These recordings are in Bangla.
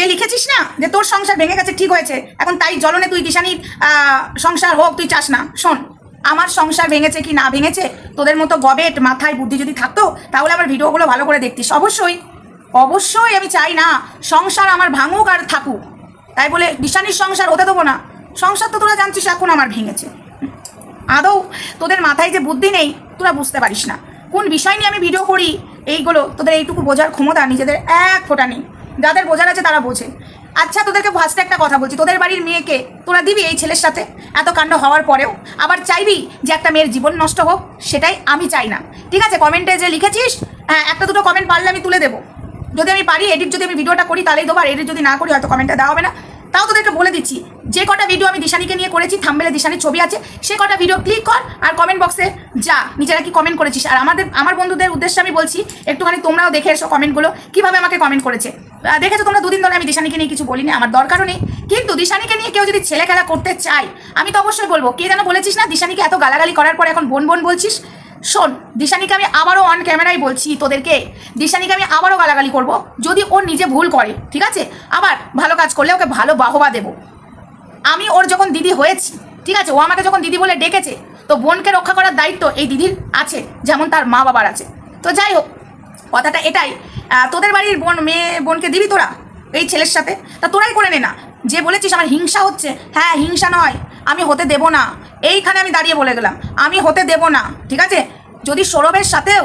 যে লিখেছিস না যে তোর সংসার ভেঙে গেছে, ঠিক হয়েছে। এখন তাই জলনে তুই দিশানির সংসার হোক, তুই চাস না। শোন, আমার সংসার ভেঙেছে কি না ভেঙেছে, তোদের মতো গবেট, মাথায় বুদ্ধি যদি থাকতো, তাহলে আমার ভিডিওগুলো ভালো করে দেখতিস। অবশ্যই অবশ্যই আমি চাই না সংসার আমার ভাঙুক আর থাকুক। তাই বলে দিশানির সংসার হতে দেবো না। সংসার তো তোরা জানছিস এখন আমার ভেঙেছে। আদৌ তোদের মাথায় যে বুদ্ধি নেই, তোরা বুঝতে পারিস না। কোন বিষয় নিয়ে আমি ভিডিও করি, এইগুলো তোদের এইটুকু বোঝার ক্ষমতা নিজেদের এক ফোঁটা নেই। যাদের বোঝার আছে তারা বোঝে। আচ্ছা তোদেরকে ফার্স্টে একটা কথা বলছি। তোদের বাড়ির মেয়েকে তোরা দিবি এই ছেলের সাথে? এত কাণ্ড হওয়ার পরেও। আবার চাইবি যে একটা মেয়ের জীবন নষ্ট হোক? সেটাই আমি চাই না। ঠিক আছে কমেন্টে যে লিখেছিস হ্যাঁ একটা দুটো কমেন্ট পারলে আমি তুলে দেবো। যদি আমি পারি এডিট যদি আমি ভিডিওটা করি, তাহলেই দেবো। আর এডিট যদি না করি, হয়তো কমেন্টটা দেওয়া হবে না। তাও তোদেরকে বলে দিচ্ছি, যে কটা ভিডিও আমি দিশানিকে নিয়ে করেছি থাম্বেলে দিশানির ছবি আছে, সে কটা ভিডিও ক্লিক কর আর কমেন্ট বক্সে যা, নিজেরা কি কমেন্ট করেছিস? আর আমাদের, আমার বন্ধুদের উদ্দেশ্যে আমি বলছি, একটুখানি তোমরাও দেখে এসো কমেন্টগুলো কীভাবে আমাকে কমেন্ট করেছে। দেখেছ তোমরা, দুদিন ধরে আমি দিশানিকে নিয়ে কিছু বলিনি, আমার দরকারও নেই। কিন্তু দিশানিকে নিয়ে কেউ যদি ছেলে খেলা করতে চায়, আমি তো অবশ্যই বলব, কে যেন বলেছিস না, দিশানিকে এত গালাগালি করার পর এখন বোন বোন বলছিস? শোন, দিশানিকে আমি আবারও অন ক্যামেরায় বলছি তোদেরকে। দিশানিকে আমি আবারও গালাগালি করব, যদি ও নিজে ভুল করে, ঠিক আছে? আবার ভালো কাজ করলে ওকে ভালো বাহবা দেবো। আমি ওর যখন দিদি হয়েছি, ঠিক আছে? ও আমাকে যখন দিদি বলে ডেকেছে, তো বোনকে রক্ষা করার দায়িত্ব এই দিদির আছে, যেমন তার মা বাবার আছে। তো যাই হোক, কথাটা এটাই। তোদের বাড়ির বোন, মেয়ে, বোনকে দিবি তোরা? এই ছেলের সাথে? তা তোরাই করে নে না। যে বলেছিস আমার হিংসা হচ্ছে হ্যাঁ হিংসা নয়। আমি হতে দেব না। এইখানে আমি দাঁড়িয়ে বলে গেলাম, আমি হতে দেব না, ঠিক আছে? যদি সৌরভের সাথেও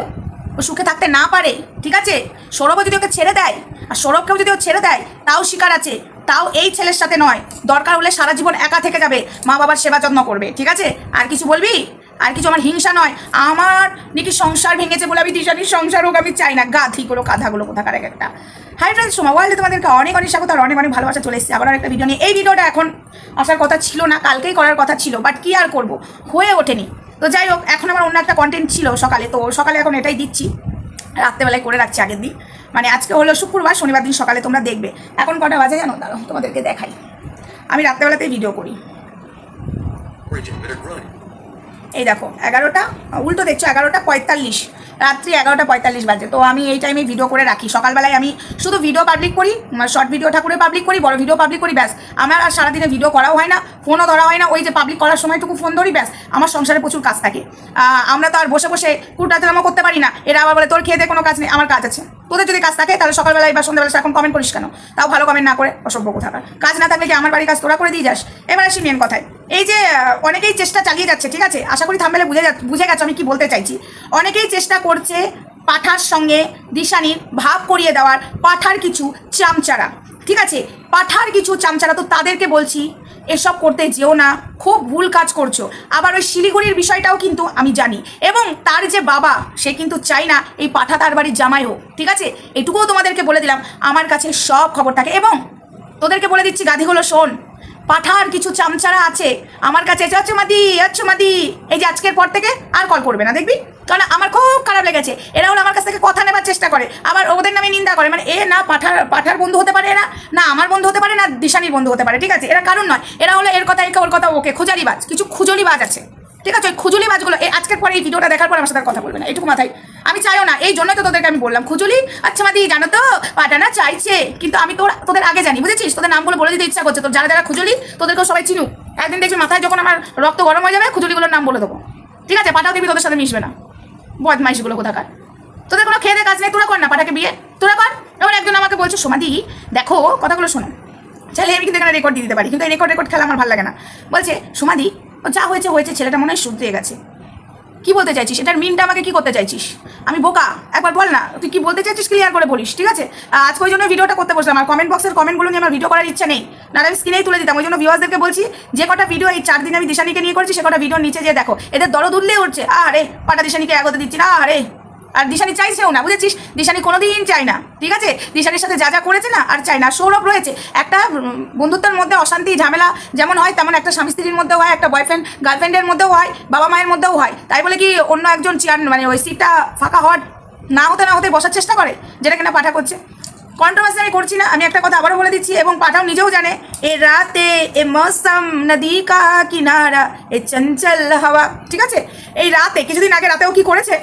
ও সুখে থাকতে না পারে, ঠিক আছে? সৌরভও যদি ওকে ছেড়ে দেয়, আর সৌরভকেও যদি ও ছেড়ে দেয়, তাও শিকার আছে, তাও এই ছেলের সাথে নয়। দরকার হলে সারা জীবন একা থেকে যাবে মা বাবার সেবা যত্ন করবে, ঠিক আছে? আর কিছু বলবি? আর কিছু আমার হিংসা নয়। আমার নাকি সংসার ভেঙেছে বলে আমি দিশানির সংসার হোক, আমি চাই না। গাধিগুলো কাঁধাগুলো কোথাকার এক একটা। হাই ফ্রেন্ডস সোমা ওয়ার্ল্ডে তোমাদেরকে অনেক অনেক স্বাগত আর অনেক অনেক ভালোবাসা চলে এসেছে। আবার একটা ভিডিও নিয়ে। এই ভিডিওটা এখন আসার কথা ছিল না, কালকেই করার কথা ছিল বাট কি আর করব? হয়ে ওঠেনি। তো যাই হোক, এখন আমার অন্য একটা কন্টেন্ট ছিল সকালে। তো সকালে এখন এটাই দিচ্ছি। রাত্রেবেলায় করে রাখছি আগের দিন। মানে আজকে হলো শুক্রবার, শনিবার দিন সকালে তোমরা দেখবে। এখন কটা বাজে জানো? দাঁড়ো তোমাদেরকে দেখাই। আমি রাত্রেবেলাতেই ভিডিও করি. এই দেখো, এগারোটা, উল্টো দেখছ, এগারোটা পঁয়তাল্লিশ। রাত্রি এগারোটা পঁয়তাল্লিশ বাজে। তো আমি এই টাইমে ভিডিও করে রাখি। সকালবেলায় আমি শুধু ভিডিও পাবলিক করি শর্ট ভিডিও ঠাকুরে পাবলিক করি, বড় ভিডিও পাবলিক করি, ব্যাস। আমার আর সারাদিনে ভিডিও করাও হয় না। ফোনও ধরা হয় না, ওই যে পাবলিক করার সময়টুকু ফোন ধরি, ব্যাস, আমার সংসারে প্রচুর কাজ থাকে। আমরা তো আর বসে বসে কুটাচালামো করতে পারি না। এরা আবার বলে, তোর খেয়ে কোনো কাজ নেই, আমার কাজ আছে। তোদের যদি কাজ থাকে, তাহলে সকালবেলায় বা সন্ধ্যাবেলা এখন কমেন্ট করিস কেন? তাও ভালো কমেন্ট না করে, অসভ্য কোথাকার। কাজ না থাকলে কি আমার বাড়ির কাজ তোরা করে দিয়ে যাস? এবার আসি মেন কথায়। এই যে, অনেকেই চেষ্টা চালিয়ে যাচ্ছে, ঠিক আছে? আশা করি থামবেলে বুঝে বুঝে গেছো আমি কি বলতে চাইছি। অনেকেই চেষ্টা করছে পাঠার সঙ্গে দিশানির ভাব করিয়ে দেওয়ার, পাঠার কিছু চামচারা, ঠিক আছে? পাঠার কিছু চামচারা তো তাদেরকে বলছি, এসব করতে যেও না, খুব ভুল কাজ করছ। আবার ওই শিলিগুড়ির বিষয়টাও কিন্তু আমি জানি। এবং তার যে বাবা, সে কিন্তু চাই না এই পাঠা তার বাড়ির জামাই হোক, ঠিক আছে? এটুকুও তোমাদেরকে বলে দিলাম, আমার কাছে সব খবর থাকে এবং তোদেরকে বলে দিচ্ছি গাধিগুলো শোন, পাঠার কিছু চামচারা আছে, আমার কাছে। এসে আচ্ছা মাদি আচ্ছা মাদি, এই যে আজকের পর থেকে আর কল করবে না, দেখবি? কারণ আমার খুব খারাপ লেগেছে। এরা হলো আমার কাছ থেকে কথা নেবার চেষ্টা করে। আবার ওদের নামে নিন্দা করে। মানে এ না পাঠার পাঠার বন্ধু হতে পারে এরা, না আমার বন্ধু হতে পারে, না দিশানির বন্ধু হতে পারে। ঠিক আছে? এরা কারণ নয়। এরা হলো এর কথা, একে ওর কথা, ওকে। খুজারিবাজ। কিছু খুজলিবাজ আছে। ঠিক আছে? ওই খুজুলি বাজগুলো এই আজকের পরে এই ভিডিওটা দেখার পর আমার সাথে কথা বলবে না। এটুকু মাথায়। আমি চাইও না। এই জন্যই তো তোদেরকে আমি বললাম, খুজুলি? আচ্ছা মাদি, জানো তো পাটানা চাইছে। কিন্তু আমি তোর, তোদের আগে জানি, বুঝেছিস? তোদের নামগুলো বলে দিতে ইচ্ছা করছে। তোর যারা যারা খুজুলি, তোদেরকেও সবাই চিনুক। একদিন দেখবি মাথায় যখন আমার রক্ত গরম হয়ে যাবে, খুজুলিগুলোর নাম বলে দেবো। ঠিক আছে? পাটাও দিবি তোদের সাথে মিশবে না। বদমাইশগুলো কোথাকার? তোদের কোনো খেয়ে কাজ নেই, তোরা কর না পাঠাকে বিয়ে, তোরা কর। এবার একজন আমাকে বলছে সোমাদি দেখো, কথাগুলো শোনো। চাইলে আমি কিন্তু এখানে রেকর্ড দিয়ে দিতে পারি, কিন্তু এই রেকর্ড রেকর্ড খেলা আমার ভালো লাগে না। বলছে সোমাদি ও যা হয়েছে হয়েছে, ছেলেটা মনে হয় শুধরে গেছে। কি বলতে চাইছিস? এটার মিনটা আমাকে কি করতে চাইছিস? আমি বোকা? একবার বল না, তুই কি বলতে চাইছিস ক্লিয়ার করে বলিস, ঠিক আছে? আজকে ওই জন্য ভিডিওটা করতে বসলাম আমার কমেন্ট বক্সের কমেন্টগুলো নিয়ে আমার ভিডিও করার ইচ্ছা নেই। না আমি স্ক্রিনেই তুলে দিতাম, ওই জন্য ভিউয়ার্সদেরকে বলছি, যে কটা ভিডিও এই চার দিন আমি দিশানিকে নিয়ে করেছি, সে কটা ভিডিও নিচে যে দেখো, এদের দরদ উঠলে উঠছে আরে পাটা দিশানিকে এগোতে দিচ্ছি না আরে আর দিশানি চাইছেও না, বুঝেছিস? দিশানি কোনোদিন চায় না, ঠিক আছে? দিশানির সাথে যা যা করেছে না, আর চাই না, সৌরভ রয়েছে। একটা বন্ধুত্বের মধ্যে অশান্তি, ঝামেলা যেমন হয়, তেমন একটা স্বামী স্ত্রীর মধ্যেও হয়, একটা বয়ফ্রেন্ড গার্লফ্রেন্ডের মধ্যেও হয়, বাবা মায়ের মধ্যেও হয়। তাই বলে কি, অন্য একজন চেয়ার মানে ওই সিটটা ফাঁকা হওয়ার না হতে না হতে বসার চেষ্টা করে, যেটা কিনা পাঠা করছে। কন্ট্রোভার্সি আমি করছি না, আমি একটা কথা আবারও বলে দিচ্ছি, এবং পাঠাও নিজেও জানে, এ রাতে, এ মৌসম, নদী কা কিনারা, এ চঞ্চল হাওয়া, ঠিক আছে? এই রাতে, কিছুদিন আগে রাতেও কি করেছে?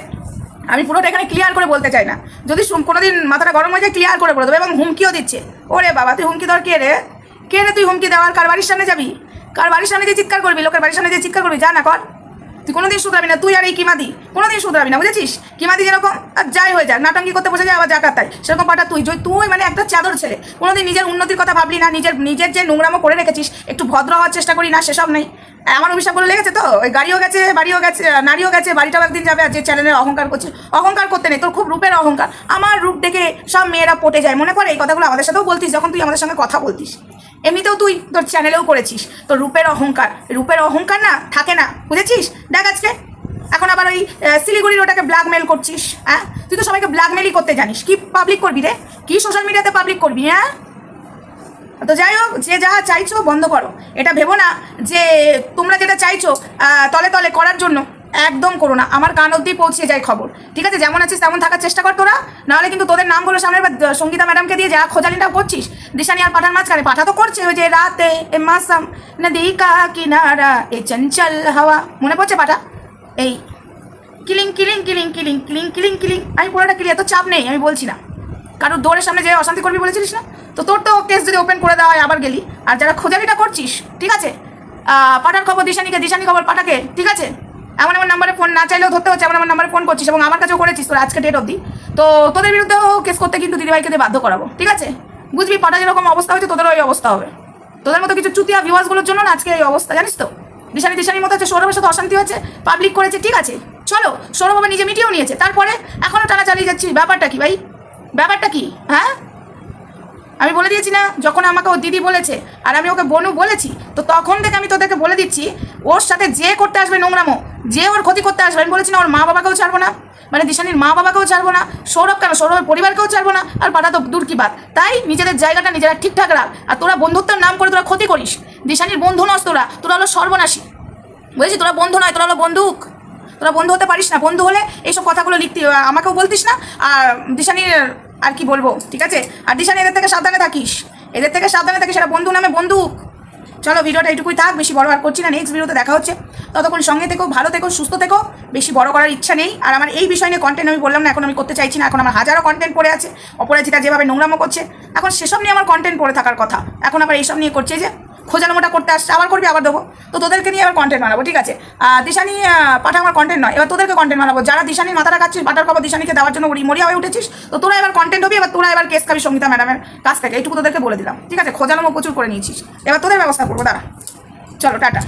আমি পুরোটা এখানে ক্লিয়ার করে বলতে চাই না। যদি কোনোদিন মাথাটা গরম হয়ে যায় ক্লিয়ার করে বলে দেবো। এবং হুমকিও দিচ্ছে। ওরে বাবা, তুই হুমকি দেওয়ার কে রে? কে রে তুই হুমকি দেওয়ার? কার বাড়ির সামনে যাবি? কার বাড়ির সামনে যে চিৎকার করবি? লোকের বাড়ির সামনে যে চিৎকার করবি? যা না কর। তুই কোনোদিন শুধরাবি না। তুই আর এই কিমাদি। কোনোদিন শুধরাবি না, বুঝেছিস? কিমাদি যেরকম, আর যাই হয়ে যাক নাটঙ্কি করতে বসে যায়, আবার জাকাত তাই। সেরকম পাটা তুই। যে তুই মানে একটা চাদর ছেলে কোনোদিন নিজের উন্নতির কথা ভাবলি না, নিজের নিজের যে নোংরামো করে রেখেছিস, একটু ভদ্র হওয়ার চেষ্টা করি না, সেসব নেই। আমার অভিশাপ বলে লেগেছে তো? ওই গাড়িও গেছে, বাড়িও গেছে নারীও গেছে, বাড়িটাও একদিন যাবে, আর যে চ্যানেলের অহংকার করছে, অহংকার করতে নেই, তোর খুব রূপের অহংকার। আমার রূপ দেখে সব মেয়েরা পটে যায়। মনে পড়ে এই কথাগুলো আমাদের সাথেও বলতিস, যখন তুই আমাদের সঙ্গে কথা বলতিস। এমনিতেও তুই তোর চ্যানেলেও করেছিস। তোর রূপের অহংকার রূপের অহংকার না, থাকে না, বুঝেছিস? দেখ আজকে, এখন আবার ওই শিলিগুড়ির ওটাকে ব্ল্যাকমেল করছিস হ্যাঁ? তুই তো সবাইকে ব্ল্যাকমেলই করতে জানিস। কি পাবলিক করবি রে? কি সোশ্যাল মিডিয়াতে পাবলিক করবি হ্যাঁ? তো যাই হোক, যে যা চাইছো বন্ধ করো। এটা ভেবো না যে তোমরা যেটা চাইছো তলে তলে করার জন্য একদম করো না। আমার কান অব্দি পৌঁছে যায় খবর। ঠিক আছে, যেমন আছিস তেমন থাকার চেষ্টা কর তোরা। নাহলে কিন্তু তোদের নামগুলো সামনে সঙ্গীতা ম্যাডামকে দিয়ে যা খোঁজালিটা করছিস। দিশানি আর পাঠান মাঝখানে পাঠা তো করছে ওই যে রাতে এ মাসাম, নদী কা কিনারা, এ চঞ্চল হাওয়া। মনে পড়ছে পাঠা? এই, killing killing killing killing killing killing killing. আমি পুরোটা ক্লিয়ার তো চাপ নেই, আমি বলছি না। কারণ দৌড়ের সামনে যে অশান্তি করবি বলেছিলিস না? তো তোর তো কেস যদি ওপেন করে দেওয়া হয়, আবার গেলি। আর যারা খোঁজালিটা করছিস, ঠিক আছে? পাঠার খবর দিশানিকে, দিশানি খবর পাঠাকে, ঠিক আছে? এমন এমন নাম্বারে ফোন না চাইলেও ধরতে হচ্ছে, এমন এমন নাম্বারে ফোন করছিস এবং আমার কাছেও করেছিস তোর আজকে ডেট অবধি। তো তোদের বিরুদ্ধেও কেস করতে কিন্তু দিদিভাইকে দিয়ে বাধ্য করাবো, ঠিক আছে? বুঝবি পাঠা যেরকম অবস্থা হয়েছে, তোদেরও এই অবস্থা হবে। তোদের মতো কিছু চুতিয়া ভিউয়ার্সগুলোর জন্য না আজকে এই অবস্থা, জানিস তো? দিশানি, দিশানির মতো হচ্ছে সৌরভের সাথে অশান্তি হচ্ছে পাবলিক করেছে, ঠিক আছে? চলো, সৌরভ নিজে মিটিয়েও নিয়েছে, তারপরে এখনও টানা চালিয়ে যাচ্ছি, ব্যাপারটা কি ভাই? ব্যাপারটা কি? হ্যাঁ? আমি বলে দিয়েছি না, যখন আমাকে ও দিদি বলেছে, আর আমি ওকে বনু বলেছি, তো তখন থেকে আমি তোদেরকে বলে দিচ্ছি, ওর সাথে যে করতে আসবে নোংরামো, যে ওর ক্ষতি করতে আসবে, আমি বলেছি না, ওর মা বাবাকেও ছাড়বো না মানে দিশানির মা বাবাকেও ছাড়বো না, সৌরভ কেন, সৌরভের পরিবারকেও ছাড়বো না, আর পাঠা তো দূর কি বাদ তাই নিজেদের জায়গাটা নিজেরা ঠিকঠাক রাখ, আর তোরা বন্ধুত্বের নাম করে তোরা ক্ষতি করিস। দিশানির বন্ধু নস তোরা তোরা হলো সর্বনাশী। বুঝেছি তোরা বন্ধু নয়, তোরা হলো বন্দুক। তোরা বন্ধু হতে পারিস না, বন্ধু হলে এইসব কথাগুলো লিখতে আমাকেও বলতিস না, আর দিশানির আর কি বলব? ঠিক আছে? আর দিশানি, এদের থেকে সাবধানে থাকিস। এদের থেকে সাবধানে থাকিস সেটা বন্ধু নামে বন্দুক। চলো, ভিডিওটা এটুকুই থাক, বেশি বড় আর করছি না। নেক্সট ভিডিওতে দেখা হচ্ছে। ততক্ষণ সঙ্গে থেকো, ভালো থেকো, সুস্থ থেকো। বেশি বড় করার ইচ্ছা নেই। আর আমার এই বিষয় নিয়ে কন্টেন্ট আমি বললাম না, এখন আমি করতে চাইছি না। এখন আমার হাজারো কন্টেন্ট পড়ে আছে। অপরাজিতা যেভাবে নোংরামো করছে। এখন সেসব নিয়ে আমার কন্টেন্ট পড়ে থাকার কথা। এখন আবার এইসব নিয়ে করছে যে খোঁজানো মোটা করতে আসছে, আবার করবি, আবার দেবো। তো তোদেরকে নিয়ে আবার কন্টেন্ট বানাবো, ঠিক আছে? দিশানি পাঠা আমার কন্টেন্ট নয়। এবার তোদেরকে কন্টেন্ট বানাবো। যারা দিশানির মাথা খাচ্ছিস পাঠার খবর দিশানিকে দেওয়ার জন্য মরিয়া হয়ে উঠেছিস, তো তোরা এবার কন্টেন্ট হবি, এবার তোরা এবার কেস খাবি সঙ্গীতা ম্যাডামের কাছ থেকে। এইটুকু তোদেরকে বলে দিলাম, ঠিক আছে? খোঁজানো প্রচুর করে নিয়েছিস। এবার তোদের ব্যবস্থা করব, দাঁড়া। চলো, টাটা।